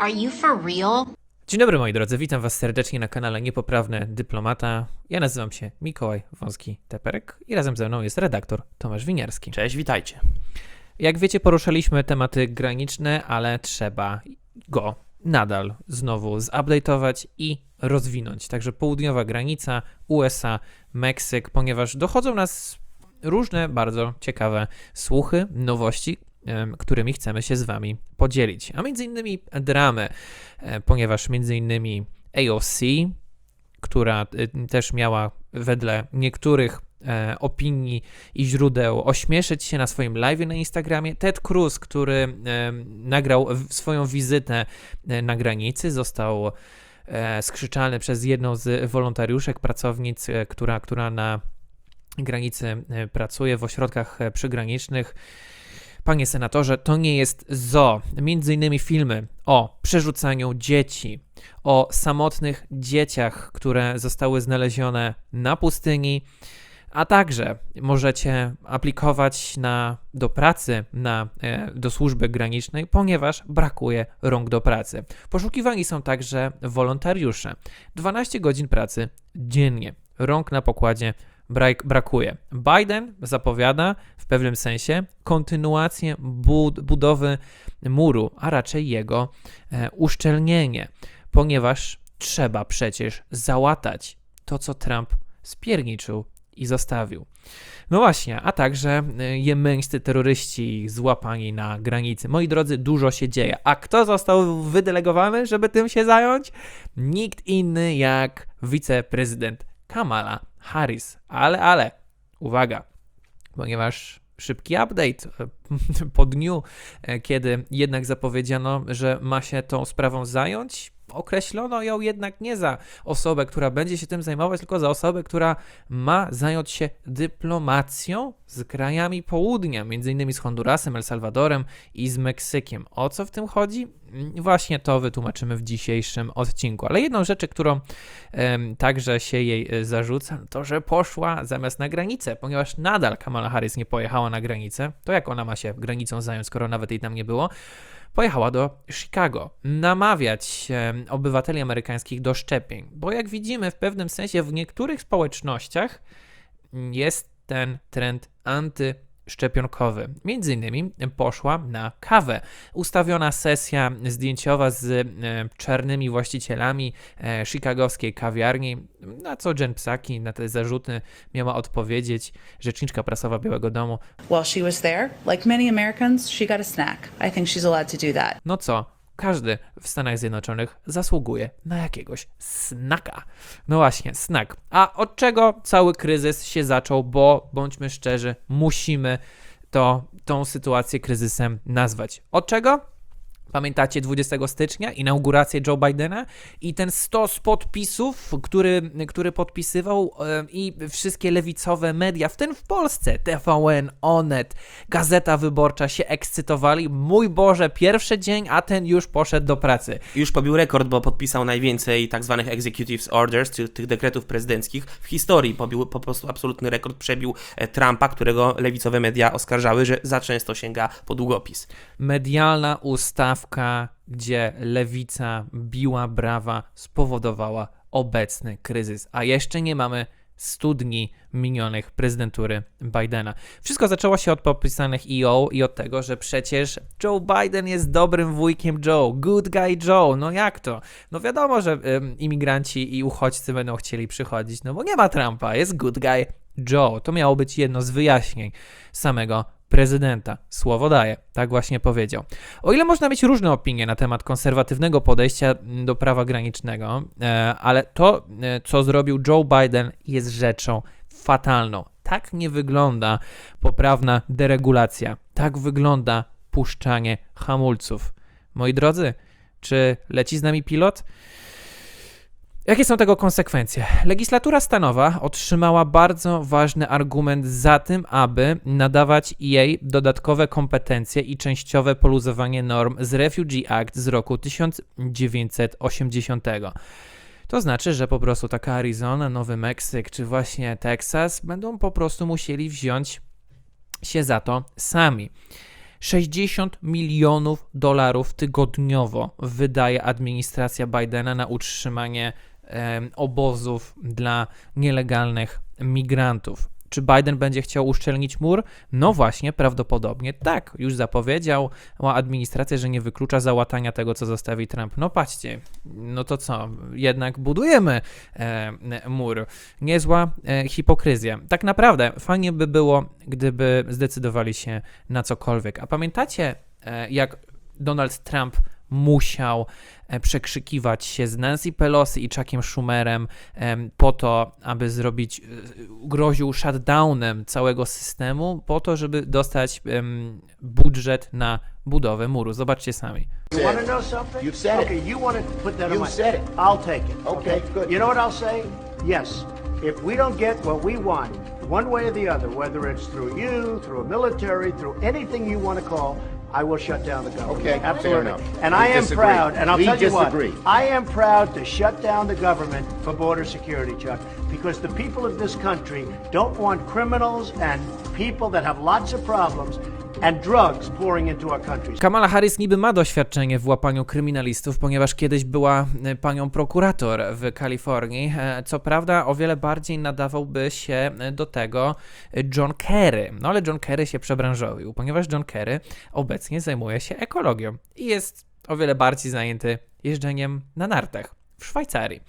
Are you for real? Dzień dobry moi drodzy, witam was serdecznie na kanale Niepoprawny Dyplomata. Ja nazywam się Mikołaj Wąski-Teperek i razem ze mną jest redaktor Tomasz Winiarski. Cześć, witajcie. Jak wiecie, poruszaliśmy tematy graniczne, ale trzeba go nadal znowu zupdate'ować i rozwinąć. Także południowa granica, USA, Meksyk, ponieważ dochodzą nas różne bardzo ciekawe słuchy, nowości, którymi chcemy się z Wami podzielić. A między innymi dramy, e, ponieważ między innymi AOC, która y, też miała wedle niektórych e, opinii i źródeł ośmieszyć się na swoim live na Instagramie. Ted Cruz, który e, nagrał swoją wizytę e, na granicy, został e, skrzyczany przez jedną z wolontariuszek, pracownic, e, która, która na granicy e, pracuje w ośrodkach e, przygranicznych. Panie senatorze, to nie jest zo. Między innymi filmy o przerzucaniu dzieci, o samotnych dzieciach, które zostały znalezione na pustyni, a także możecie aplikować na, do pracy na, e, do służby granicznej, ponieważ brakuje rąk do pracy. Poszukiwani są także wolontariusze. 12 godzin pracy dziennie. Rąk na pokładzie brakuje. Biden zapowiada w pewnym sensie kontynuację bud- budowy muru, a raczej jego e, uszczelnienie, ponieważ trzeba przecież załatać to, co Trump spierniczył i zostawił. No właśnie, a także y, jemeńscy terroryści złapani na granicy. Moi drodzy, dużo się dzieje. A kto został wydelegowany, żeby tym się zająć? Nikt inny jak wiceprezydent Kamala Harris. Ale, ale, uwaga, ponieważ szybki update e, po dniu, e, kiedy jednak zapowiedziano, że ma się tą sprawą zająć, określono ją jednak nie za osobę, która będzie się tym zajmować, tylko za osobę, która ma zająć się dyplomacją z krajami południa, między innymi z Hondurasem, El Salvadorem i z Meksykiem. O co w tym chodzi? Mm, Właśnie to wytłumaczymy w dzisiejszym odcinku. Ale jedną rzecz, którą em, także się jej e, zarzuca, to że poszła zamiast na granicę, ponieważ nadal Kamala Harris nie pojechała na granicę. To jak ona ma się granicą zająć, skoro nawet jej tam nie było? Pojechała do Chicago namawiać obywateli amerykańskich do szczepień, bo jak widzimy w pewnym sensie w niektórych społecznościach jest ten trend antyszczepionkowy. Między innymi poszła na kawę. Ustawiona sesja zdjęciowa z e, czarnymi właścicielami e, chicagowskiej kawiarni, na co Jen Psaki na te zarzuty miała odpowiedzieć rzeczniczka prasowa Białego Domu, While she was there, like many Americans, she got a snack. I think she's allowed to do that. No co? Każdy w Stanach Zjednoczonych zasługuje na jakiegoś snaka. No właśnie, snack. A od czego cały kryzys się zaczął? Bo bądźmy szczerzy, musimy to, tą sytuację kryzysem nazwać. Od czego? Pamiętacie 20 stycznia, inaugurację Joe Bidena i ten stos podpisów, który, który podpisywał e, i wszystkie lewicowe media, w tym w Polsce, TVN, Onet, Gazeta Wyborcza się ekscytowali. Mój Boże, pierwszy dzień, a ten już poszedł do pracy. Już pobił rekord, bo podpisał najwięcej tak zwanych executive orders, czyli tych dekretów prezydenckich w historii. Pobił po prostu absolutny rekord, przebił e, Trumpa, którego lewicowe media oskarżały, że za często sięga po długopis. medialna gdzie lewica biła brawa, spowodowała obecny kryzys. A jeszcze nie mamy 100 dni minionych prezydentury Bidena. Wszystko zaczęło się od podpisanych EO i od tego, że przecież Joe Biden jest dobrym wujkiem Joe, good guy Joe. No jak to? No wiadomo, że ym, imigranci i uchodźcy będą chcieli przychodzić, no bo nie ma Trumpa, jest good guy Joe. To miało być jedno z wyjaśnień samego prezydenta. Słowo daje, tak właśnie powiedział. O ile można mieć różne opinie na temat konserwatywnego podejścia do prawa granicznego, e, ale to, e, co zrobił Joe Biden, jest rzeczą fatalną. Tak nie wygląda poprawna deregulacja. Tak wygląda puszczanie hamulców. Moi drodzy, czy leci z nami pilot? Jakie są tego konsekwencje? Legislatura stanowa otrzymała bardzo ważny argument za tym, aby nadawać jej dodatkowe kompetencje i częściowe poluzowanie norm z Refugee Act z roku 1980. To znaczy, że po prostu taka Arizona, Nowy Meksyk czy właśnie Teksas będą po prostu musieli wziąć się za to sami. 60 milionów dolarów tygodniowo wydaje administracja Bidena na utrzymanie obozów dla nielegalnych migrantów. Czy Biden będzie chciał uszczelnić mur? No właśnie, prawdopodobnie tak. Już zapowiedział administracja, że nie wyklucza załatania tego, co zostawi Trump. No patrzcie, no to co? Jednak budujemy e, mur. Niezła e, hipokryzja. Tak naprawdę fajnie by było, gdyby zdecydowali się na cokolwiek. A pamiętacie, e, jak Donald Trump musiał e, przekrzykiwać się z Nancy Pelosi i Chuckiem Schumerem em, po to, aby zrobić, e, groził shutdownem całego systemu, po to, żeby dostać budżet na budowę muru. Zobaczcie sami. You want to know something? You've said it. okay, you want to put that on You've my... said it. I'll take it. Okay, good. You know what I'll say? Yes. If we don't get what we want, one way or the other, whether it's through you, through a military, through anything you want to call, I will shut down the government. Okay, fair absolutely. enough. And We I am disagree. proud, and I'll We tell you disagree. what, I am proud to shut down the government for border security, Chuck, because the people of this country don't want criminals and people that have lots of problems Kamala Harris niby ma doświadczenie w łapaniu kryminalistów, ponieważ kiedyś była e, panią prokurator w Kalifornii. E, Co prawda, o wiele bardziej nadawałby się e, do tego John Kerry. No ale John Kerry się przebranżowił, ponieważ John Kerry obecnie zajmuje się ekologią i jest o wiele bardziej zajęty jeżdżeniem na nartach w Szwajcarii.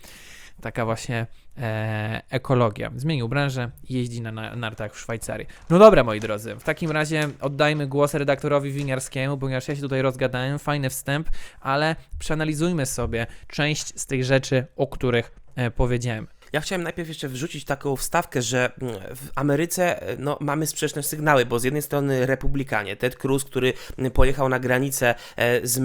Taka właśnie e, ekologia. Zmienił branżę jeździ na, na nartach w Szwajcarii. No dobra, moi drodzy, w takim razie oddajmy głos redaktorowi winiarskiemu, ponieważ ja się tutaj rozgadałem, fajny wstęp, ale przeanalizujmy sobie część z tych rzeczy, o których e, powiedziałem. Ja chciałem najpierw jeszcze wrzucić taką wstawkę, że mm, w Ameryce e, no, mamy sprzeczne sygnały, bo z jednej strony republikanie, Ted Cruz, który mm, pojechał na granicę e, z,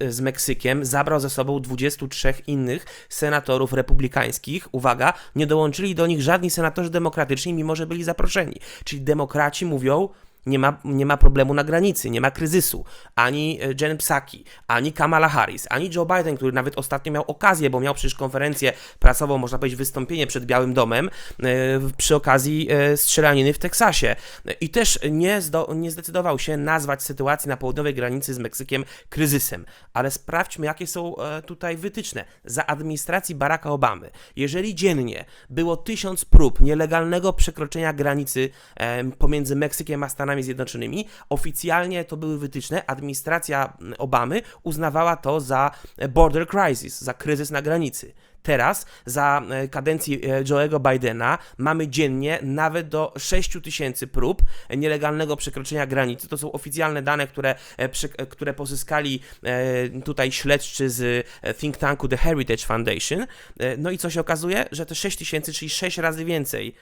e, z Meksykiem, zabrał ze sobą 23 innych senatorów republikańskich. Uwaga, nie dołączyli do nich żadni senatorzy demokratyczni, mimo że byli zaproszeni. Czyli demokraci mówią, nie ma, nie ma problemu na granicy, nie ma kryzysu. Ani e, Jen Psaki, ani Kamala Harris, ani Joe Biden, który nawet ostatnio miał okazję, bo miał przecież konferencję prasową, można powiedzieć wystąpienie przed Białym Domem e, przy okazji e, strzelaniny w Teksasie. I też nie, nie zdecydował się nazwać sytuacji na południowej granicy z Meksykiem kryzysem. Ale sprawdźmy, jakie są tutaj wytyczne. Za administracji Baracka Obamy, jeżeli dziennie było tysiąc prób nielegalnego przekroczenia granicy pomiędzy Meksykiem a Stanami Zjednoczonymi, oficjalnie to były wytyczne, administracja mm, Obamy uznawała to za e, border crisis, za kryzys na granicy. Teraz, za e, kadencji e, Joe'ego Bidena, mamy dziennie nawet do 6 tysięcy prób nielegalnego przekroczenia granicy. To są oficjalne dane, które, które pozyskali tutaj śledczy z think tanku The Heritage Foundation. No i co się okazuje? Że te 6 tysięcy, czyli 6 razy więcej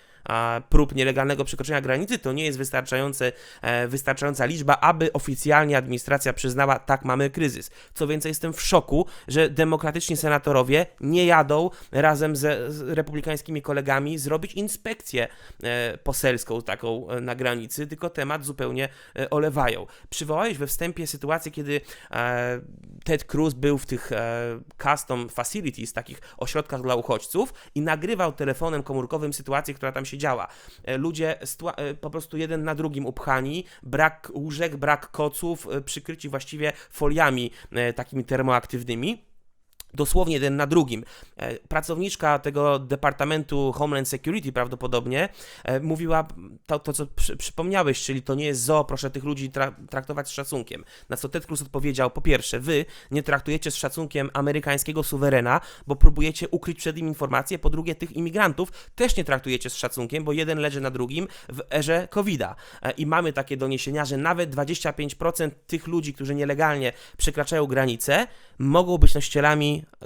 prób nielegalnego przekroczenia granicy, to nie jest wystarczające, wystarczająca liczba, aby oficjalnie administracja przyznała, tak, mamy kryzys. Co więcej, jestem w szoku, że demokratyczni senatorowie nie jadą razem ze, z republikańskimi kolegami zrobić inspekcję e, poselską taką e, na granicy, tylko temat zupełnie e, olewają. Przywołałeś we wstępie sytuację, kiedy Ted Cruz był w tych custom facilities, takich ośrodkach dla uchodźców i nagrywał telefonem komórkowym sytuację, która tam się działa. E, ludzie e, po prostu jeden na drugim upchani, brak łóżek, brak koców, e, przykryci właściwie foliami takimi termoaktywnymi. Dosłownie jeden na drugim. E, Pracowniczka tego Departamentu Homeland Security prawdopodobnie e, mówiła to, to co przy, przypomniałeś, czyli to nie jest zoo, proszę tych ludzi tra traktować z szacunkiem. Na co Ted Cruz odpowiedział, po pierwsze, wy nie traktujecie z szacunkiem amerykańskiego suwerena, bo próbujecie ukryć przed nim informacje, po drugie, tych imigrantów też nie traktujecie z szacunkiem, bo jeden leży na drugim w erze COVID-a. E, I mamy takie doniesienia, że nawet 25% tych ludzi, którzy nielegalnie przekraczają granicę, mogą być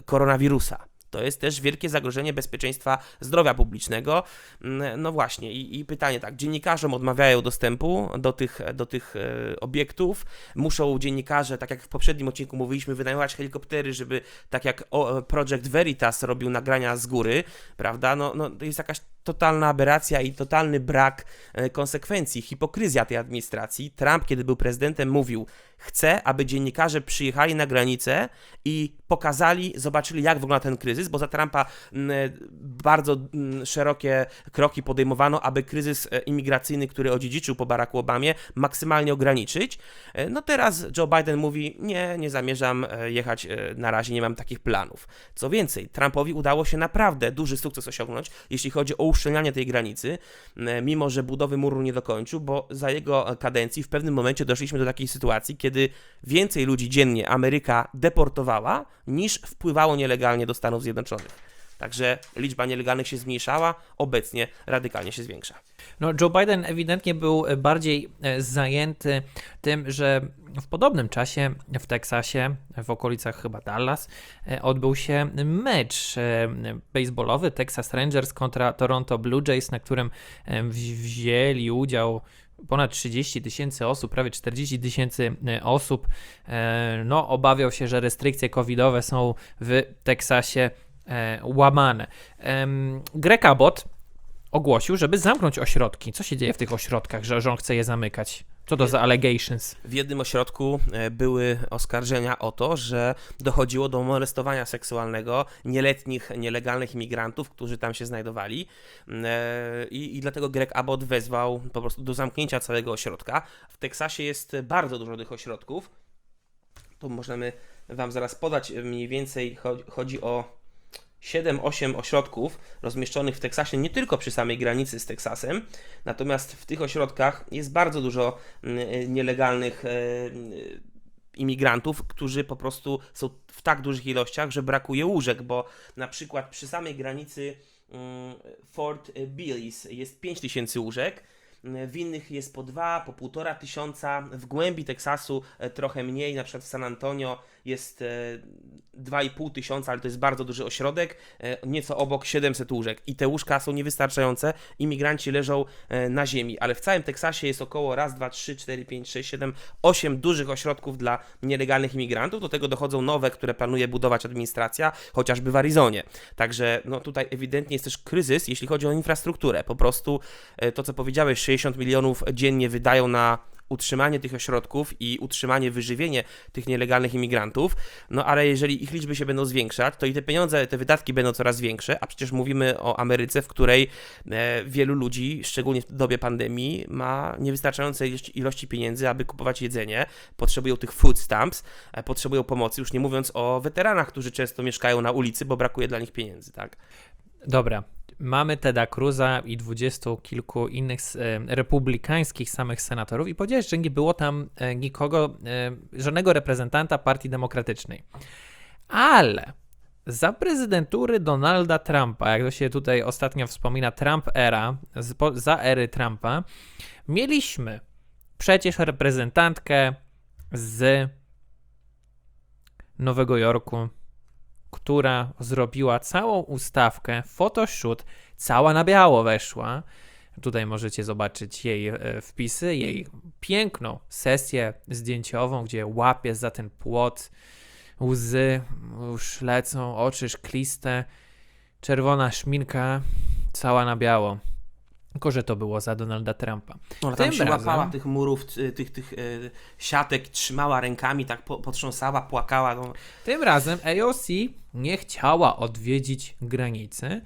koronawirusa. To jest też wielkie zagrożenie bezpieczeństwa zdrowia publicznego. Mm, No właśnie, i, i pytanie tak, dziennikarzom odmawiają dostępu do tych, do tych e, obiektów. Muszą dziennikarze, tak jak w poprzednim odcinku mówiliśmy, wynajmować helikoptery, żeby tak jak Project Veritas robił nagrania z góry, prawda? No, no to jest jakaś totalna aberracja i totalny brak e, konsekwencji, hipokryzja tej administracji. Trump, kiedy był prezydentem, mówił: Chcę, aby dziennikarze przyjechali na granicę i pokazali, zobaczyli, jak wygląda ten kryzys, bo za Trumpa m, bardzo szerokie kroki podejmowano, aby kryzys e, imigracyjny, który odziedziczył po Baracku Obamie, maksymalnie ograniczyć. E, No teraz Joe Biden mówi: Nie, nie zamierzam e, jechać e, na razie, nie mam takich planów. Co więcej, Trumpowi udało się naprawdę duży sukces osiągnąć, jeśli chodzi o uszczelnianie tej granicy, m, mimo że budowy muru nie dokończył, bo za jego e, kadencji w pewnym momencie doszliśmy do takiej sytuacji, kiedy więcej ludzi dziennie Ameryka deportowała, niż wpływało nielegalnie do Stanów Zjednoczonych. Także liczba nielegalnych się zmniejszała, obecnie radykalnie się zwiększa. No, Joe Biden ewidentnie był bardziej e, zajęty tym, że w podobnym czasie w Teksasie, w okolicach chyba Dallas, e, odbył się mecz e, baseballowy Texas Rangers kontra Toronto Blue Jays, na którym wzi- wzięli udział ponad 30 tysięcy osób, prawie 40 tysięcy osób. No, obawiał się, że restrykcje covidowe są w Teksasie łamane. Em, Greg Abbott ogłosił, żeby zamknąć ośrodki. Co się dzieje w tych ośrodkach, że, on chce je zamykać? Co to za allegations? W jednym ośrodku e, były oskarżenia o to, że dochodziło do molestowania seksualnego nieletnich, nielegalnych imigrantów, którzy tam się znajdowali. E, I, I dlatego Greg Abbott wezwał po prostu do zamknięcia całego ośrodka. W Teksasie jest bardzo dużo tych ośrodków. Tu możemy Wam zaraz podać e, mniej więcej. cho- Chodzi o 7-8 ośrodków rozmieszczonych w Teksasie, nie tylko przy samej granicy z Teksasem, natomiast w tych ośrodkach jest bardzo dużo mm, nielegalnych e, imigrantów, którzy po prostu są w tak dużych ilościach, że brakuje łóżek, bo na przykład przy samej granicy mm, Fort Billis jest 5000 łóżek, w innych jest po dwa, po półtora tysiąca, w głębi Teksasu e, trochę mniej, na przykład w San Antonio jest e, 2,5 tysiąca, ale to jest bardzo duży ośrodek, e, nieco obok 700 łóżek i te łóżka są niewystarczające, imigranci leżą e, na ziemi, ale w całym Teksasie jest około raz, dwa, trzy, cztery, pięć, sześć, siedem, osiem dużych ośrodków dla nielegalnych imigrantów, do tego dochodzą nowe, które planuje budować administracja, chociażby w Arizonie. Także no, tutaj ewidentnie jest też kryzys, jeśli chodzi o infrastrukturę. Po prostu e, to, co powiedziałeś, 60 milionów dziennie wydają na utrzymanie tych ośrodków i utrzymanie, wyżywienie tych nielegalnych imigrantów, no ale jeżeli ich liczby się będą zwiększać, to i te pieniądze, te wydatki będą coraz większe, a przecież mówimy o Ameryce, w której e, wielu ludzi, szczególnie w dobie pandemii, ma niewystarczające ilości, pieniędzy, aby kupować jedzenie, potrzebują tych food stamps, e, potrzebują pomocy, już nie mówiąc o weteranach, którzy często mieszkają na ulicy, bo brakuje dla nich pieniędzy, tak? Dobra, mamy Teda Cruza i dwudziestu kilku innych e, republikańskich samych senatorów i powiedziałeś, że nie było tam e, nikogo, e, żadnego reprezentanta partii demokratycznej. Ale za prezydentury Donalda Trumpa, jak to się tutaj ostatnio wspomina, Trump era, za ery Trumpa, mieliśmy przecież reprezentantkę z Nowego Jorku, która zrobiła całą ustawkę, photoshoot, cała na biało weszła. Tutaj możecie zobaczyć jej e, wpisy, jej piękną sesję zdjęciową, gdzie łapie za ten płot, łzy już lecą, oczy szkliste, czerwona szminka, cała na biało. Tylko, że to było za Donalda Trumpa. Ona tam Tym się razem- łapała tych murów, tych, tych e, siatek, trzymała rękami, tak po, potrząsała, płakała. No. Tym razem AOC nie chciała odwiedzić granicy.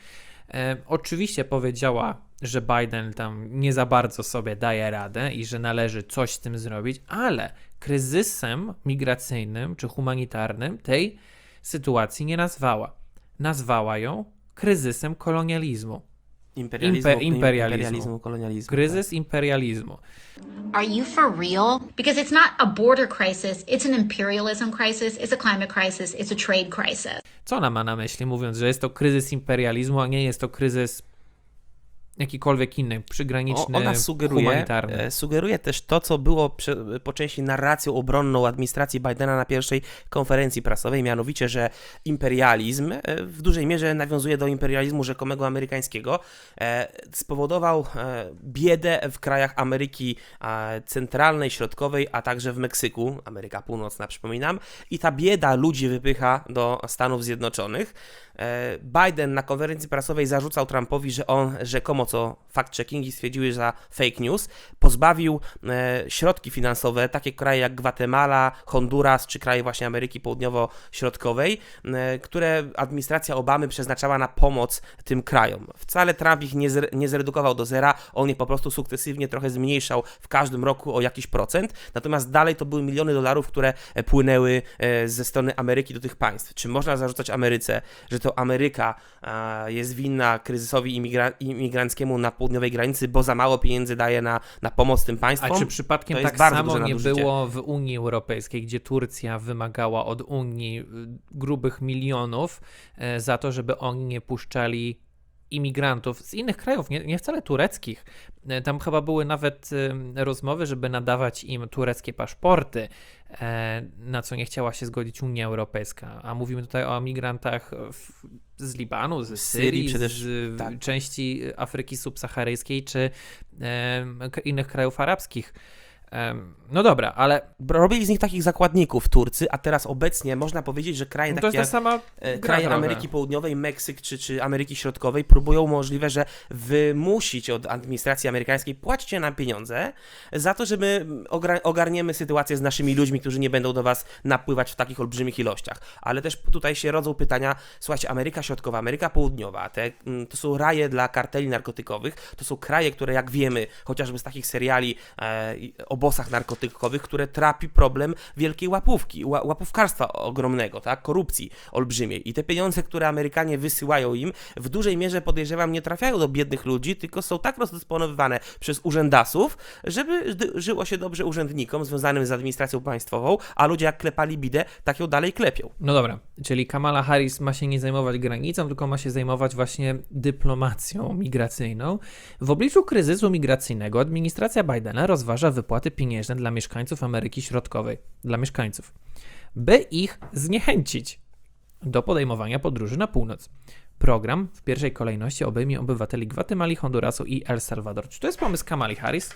E, oczywiście powiedziała, że Biden tam nie za bardzo sobie daje radę i że należy coś z tym zrobić, ale kryzysem migracyjnym czy humanitarnym tej sytuacji nie nazwała. Nazwała ją kryzysem kolonializmu. Imperializmu, Impe- imperializmu. imperializmu, kolonializmu. Kryzys imperializmu. Are you for real? Because it's not a border crisis, it's an imperialism crisis, it's a climate crisis, it's a trade crisis. Co ona ma na myśli, mówiąc, że jest to kryzys imperializmu, a nie jest to kryzys jakikolwiek inny, przygraniczny, O- Ona sugeruje, humanitarny. e, sugeruje też to, co było prze, po części narracją obronną administracji Bidena na pierwszej konferencji prasowej, mianowicie, że imperializm e, w dużej mierze nawiązuje do imperializmu rzekomego amerykańskiego, e, spowodował biedę w krajach Ameryki Centralnej, Środkowej, a także w Meksyku, Ameryka Północna, przypominam, i ta bieda ludzi wypycha do Stanów Zjednoczonych. Biden na konferencji prasowej zarzucał Trumpowi, że on rzekomo, co fact-checkingi stwierdziły za fake news, pozbawił e, środki finansowe takie kraje jak Gwatemala, Honduras czy kraje właśnie Ameryki Południowo-Środkowej, e, które administracja Obamy przeznaczała na pomoc tym krajom. Wcale Trump ich nie, zre, nie zredukował do zera, on je po prostu sukcesywnie trochę zmniejszał w każdym roku o jakiś procent, natomiast dalej to były miliony dolarów, które e, płynęły e, ze strony Ameryki do tych państw. Czy można zarzucać Ameryce, że to Ameryka e, jest winna kryzysowi imigra- imigranckiemu na południowej granicy, bo za mało pieniędzy daje na, na pomoc tym państwom? A czy przypadkiem tak samo nie było w Unii Europejskiej, gdzie Turcja wymagała od Unii y, grubych milionów e, za to, żeby oni nie puszczali imigrantów z innych krajów, nie, nie wcale tureckich. E, Tam chyba były nawet y, rozmowy, żeby nadawać im tureckie paszporty, e, na co nie chciała się zgodzić Unia Europejska. A mówimy tutaj o migrantach w, z Libanu, ze Syrii przede- z tak. części Afryki subsaharyjskiej czy innych krajów arabskich. No dobra, ale Robili z nich takich zakładników Turcy, a teraz obecnie można powiedzieć, że kraje no to takie jest ta jak sama e, kraje. Ameryki Południowej, Meksyk czy, czy Ameryki Środkowej próbują możliwe, że wymusić od administracji amerykańskiej płaćcie nam pieniądze za to, żeby ogra- ogarniemy sytuację z naszymi ludźmi, którzy nie będą do was napływać w takich olbrzymich ilościach. Ale też tutaj się rodzą pytania, słuchajcie, Ameryka Środkowa, Ameryka Południowa, te, mm, to są raje dla karteli narkotykowych, to są kraje, które jak wiemy, chociażby z takich seriali e, i- o bosach narkotykowych, które trapi problem wielkiej łapówki, ła, łapówkarstwa ogromnego, tak, korupcji olbrzymiej. I te pieniądze, które Amerykanie wysyłają im, w dużej mierze podejrzewam nie trafiają do biednych ludzi, tylko są tak rozdysponowywane przez urzędasów, żeby żyło się dobrze urzędnikom związanym z administracją państwową, a ludzie jak klepali bidę, tak ją dalej klepią. No dobra, czyli Kamala Harris ma się nie zajmować granicą, tylko ma się zajmować właśnie dyplomacją migracyjną. W obliczu kryzysu migracyjnego administracja Bidena rozważa wypłaty pieniężne dla mieszkańców Ameryki Środkowej, dla mieszkańców, by ich zniechęcić do podejmowania podróży na północ. Program w pierwszej kolejności obejmie obywateli Gwatemali, Hondurasu i El Salvador. Czy to jest pomysł Kamali Harris?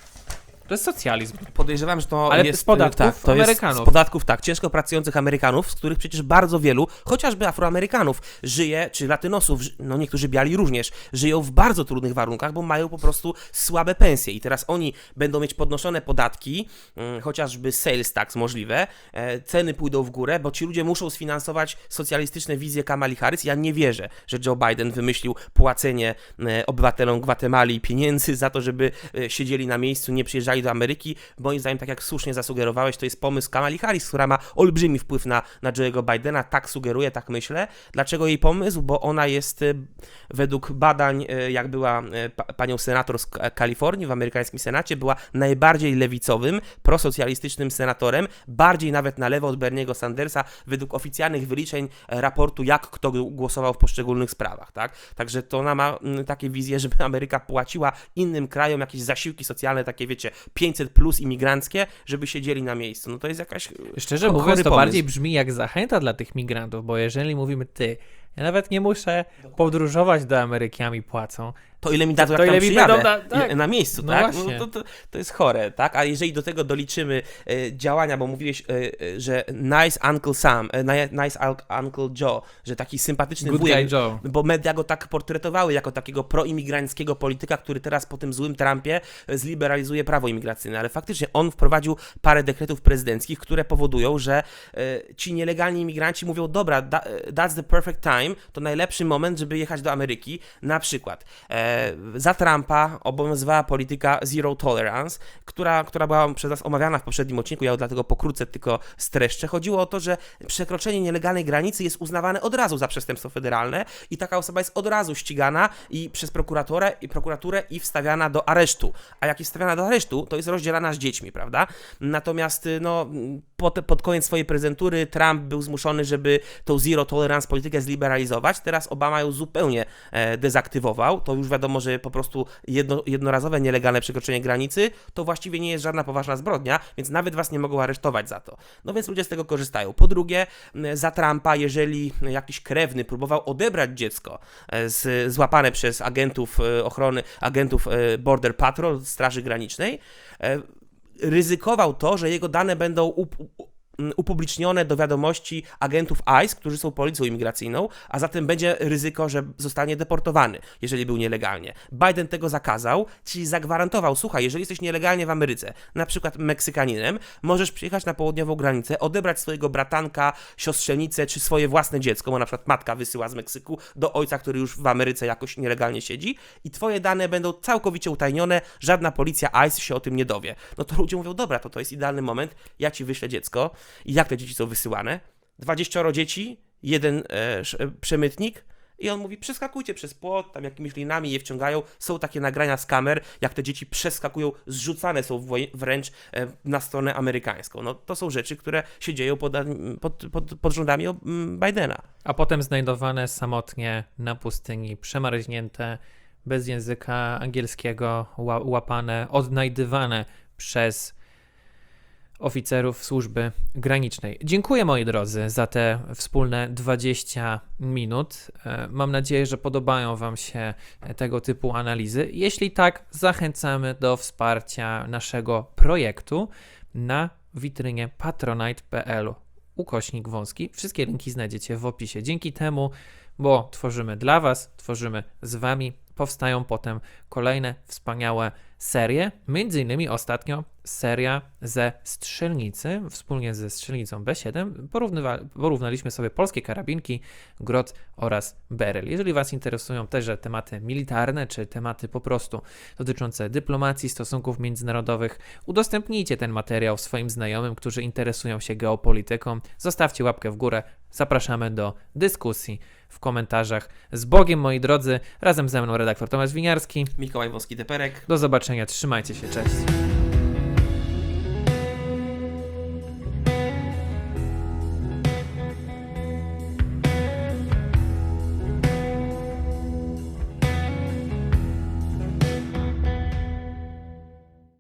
To jest socjalizm. Podejrzewam, że to Ale jest... z podatków tak, to Amerykanów. Jest z podatków, tak, ciężko pracujących Amerykanów, z których przecież bardzo wielu, chociażby Afroamerykanów, żyje, czy Latynosów, no niektórzy biali również, żyją w bardzo trudnych warunkach, bo mają po prostu słabe pensje i teraz oni będą mieć podnoszone podatki, mm, chociażby sales tax możliwe, e, ceny pójdą w górę, bo ci ludzie muszą sfinansować socjalistyczne wizje Kamali Harris. Ja nie wierzę, że Joe Biden wymyślił płacenie e, obywatelom Gwatemali pieniędzy za to, żeby e, siedzieli na miejscu, nie przyjeżdżali do Ameryki. Moim zdaniem, tak jak słusznie zasugerowałeś, to jest pomysł Kamali Harris, która ma olbrzymi wpływ na, na Joe'ego Bidena. Tak sugeruję, tak myślę. Dlaczego jej pomysł? Bo ona jest e, według badań, e, jak była pa, panią senator z Ka- Kalifornii w amerykańskim Senacie, była najbardziej lewicowym, prosocjalistycznym senatorem, bardziej nawet na lewo od Berniego Sandersa, według oficjalnych wyliczeń e, raportu, jak kto głosował w poszczególnych sprawach, tak? Także to ona ma mm, takie wizje, żeby Ameryka płaciła innym krajom jakieś zasiłki socjalne, takie wiecie, 500 plus imigranckie, żeby siedzieli na miejscu. No to jest jakaś e, Szczerze mówiąc, to pomysł. bardziej brzmi jak zachęta dla tych migrantów, bo jeżeli mówimy ty, ja nawet nie muszę podróżować do Ameryki, a mi płacą. To ile mi dadzą, To jak tam ile mi przyjadę będą da- tak. na, na miejscu, No tak? właśnie. No to, to, to jest chore, tak? A jeżeli do tego doliczymy e, działania, bo mówiłeś, e, e, że nice Uncle Sam, e, ni- nice Al- Uncle Joe, że taki sympatyczny Good wujek, Joe. bo media go tak portretowały jako takiego proimigranckiego polityka, który teraz po tym złym Trumpie e, zliberalizuje prawo imigracyjne, ale faktycznie on wprowadził parę dekretów prezydenckich, które powodują, że e, ci nielegalni imigranci mówią, dobra, da, e, that's the perfect time, to najlepszy moment, żeby jechać do Ameryki. Na przykład e, za Trumpa obowiązywała polityka zero tolerance, która, która była przez nas omawiana w poprzednim odcinku, ja dlatego pokrótce tylko streszczę. Chodziło o to, że przekroczenie nielegalnej granicy jest uznawane od razu za przestępstwo federalne i taka osoba jest od razu ścigana i przez prokuratorę i prokuraturę i wstawiana do aresztu. A jak jest wstawiana do aresztu, to jest rozdzielana z dziećmi, prawda? Natomiast no, pod, pod koniec swojej prezentury Trump był zmuszony, żeby tą zero tolerance politykę zliberalizować. Teraz Obama ją zupełnie e, dezaktywował. To już wiadomo, że po prostu jedno, jednorazowe nielegalne przekroczenie granicy to właściwie nie jest żadna poważna zbrodnia, więc nawet was nie mogą aresztować za to. No więc ludzie z tego korzystają. Po drugie, m, za Trumpa, jeżeli jakiś krewny próbował odebrać dziecko e, z, złapane przez agentów e, ochrony, agentów e, Border Patrol, Straży Granicznej, ryzykował to, że jego dane będą up, upublicznione do wiadomości agentów ICE, którzy są policją imigracyjną, a zatem będzie ryzyko, że zostanie deportowany, jeżeli był nielegalnie. Biden tego zakazał, czyli zagwarantował, słuchaj, jeżeli jesteś nielegalnie w Ameryce, na przykład Meksykaninem, możesz przyjechać na południową granicę, odebrać swojego bratanka, siostrzenicę, czy swoje własne dziecko, bo na przykład matka wysyła z Meksyku do ojca, który już w Ameryce jakoś nielegalnie siedzi i twoje dane będą całkowicie utajnione, żadna policja ICE się o tym nie dowie. No to ludzie mówią, dobra, to to jest idealny moment, ja ci wyślę dziecko i jak te dzieci są wysyłane? 20 dzieci, jeden e, e, przemytnik i on mówi, przeskakujcie przez płot, tam jakimiś linami je wciągają. Są takie nagrania z kamer, jak te dzieci przeskakują, zrzucane są wręcz e, na stronę amerykańską. No to są rzeczy, które się dzieją pod, pod, pod, pod rządami Bidena. A potem znajdowane samotnie na pustyni, przemarznięte, bez języka angielskiego, ła- łapane, odnajdywane przez oficerów służby granicznej. Dziękuję moi drodzy za te wspólne 20 minut. E, Mam nadzieję, że podobają Wam się tego typu analizy. Jeśli tak, zachęcamy do wsparcia naszego projektu na witrynie patronite.pl ukośnik wąski. Wszystkie linki znajdziecie w opisie. Dzięki temu, bo tworzymy dla Was, tworzymy z Wami, powstają potem kolejne wspaniałe serie. Między innymi ostatnio seria ze strzelnicy, wspólnie ze strzelnicą B7. Porównywa- porównaliśmy sobie polskie karabinki, grot oraz beryl. Jeżeli Was interesują też tematy militarne, czy tematy po prostu dotyczące dyplomacji, stosunków międzynarodowych, udostępnijcie ten materiał swoim znajomym, którzy interesują się geopolityką. Zostawcie łapkę w górę. Zapraszamy do dyskusji w komentarzach. Z Bogiem, moi drodzy, razem ze mną redaktor Tomasz Winiarski. Mikołaj Wąski-Teperek. Do zobaczenia, trzymajcie się, cześć.